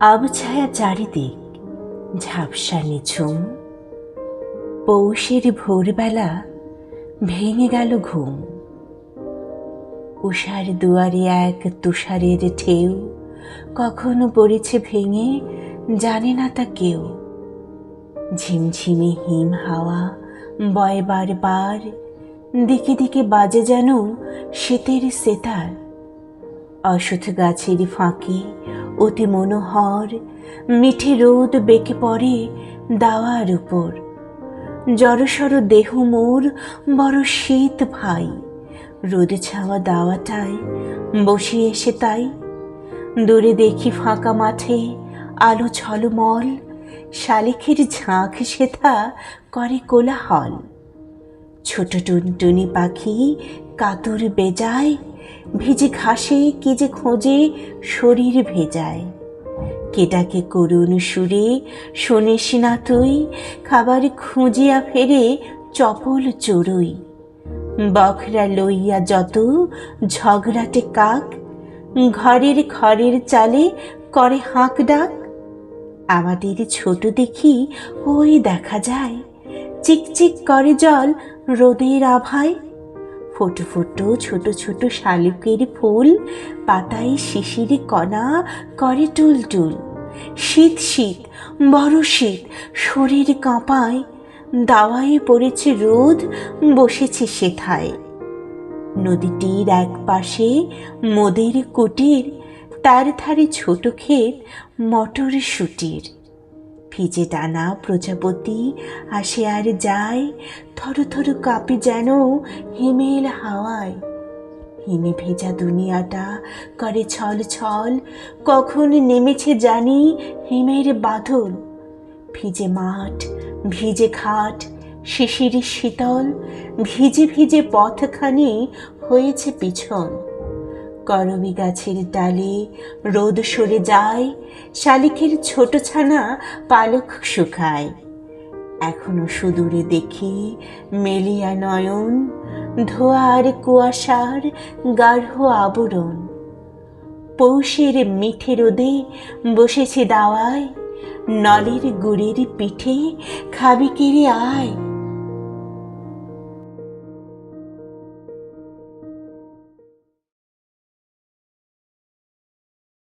আবছায়া চারিদিক ঝাপসা নিঝুম। পৌষের ভোরবেলা ভেঙে গেল ঘুম। উষার দুয়ারে এক তুষারের ঢেউ কখনো পড়েছে ভেঙে জানে না তা কেউ। ঝিমঝিমে হিম হাওয়া বয় বার দিকে দিকে বাজে যেন শীতের সেতার। অশ্বথ গাছের ফাঁকে অতি মনোহর মিঠে রোদ বেঁকে পড়ে দাওয়ার উপর। জড়সড় দেহ মোর বড় শীত ভাই, রোদে ছাওয়া দাওয়াটায় বসে এসে তাই। দূরে দেখি ফাঁকা মাঠে আলো ছলমল শালিখের ঝাঁক সেথা করে কোলাহল। ছোট টুনটুনি পাখি কাতর বেজায় ভিজে ঘাসে কি যে খোঁজে শরীর ভেজায়। কেটাকে করুণ সুরে শোনে না তুই, খাবার খুঁজিয়া ফেরে চপল চড়ুই। বখরা লইয়া যত ঝগড়াটে কাক, ঘরের খড়ের চালে করে হাঁক ডাক। আমাদের ছোট দেখি ওই দেখা যায়, চিকচিক করে জল রোদের আভায়। ফোটো ফোটো, ছোট ছোট শালুকের ফুল, পাতায় শিশির কণা করে টুল টুল। শীত শীত, বড় শীত, শরীর কাঁপায়, দাওয়ায় পড়েছে রোদ, বসেছে সেথায়। নদীটির এক পাশে মোদের কুটির, তার ধারে ছোট ক্ষেত মটর শুটির ভিজে টানা প্রজাপতি, আসে আর যায়, থর থর কাঁপে যেন হিমেল হাওয়ায়। হিমে ভেজা দুনিয়াটা করে ছল ছল, কখন নেমেছে জানি হিমের বাদল। ভিজে মাঠ, ভিজে ঘাট, শিশির শীতল, ভিজে ভিজে পথখানি হয়েছে পিছন করবি গাছের ডালে, রোদ সরে যায় শালিকের ছোট ছানা পালক শুকায়। এখনও সুদূরে দেখি মেলিয়া নয়ন ধোয়া আর কুয়াশার গাঢ় আবরণ। পৌষের মিঠে রোদে বসেছে দাওয়ায়, নলের গুড়ের পিঠে খাবি কেড়ে আয়।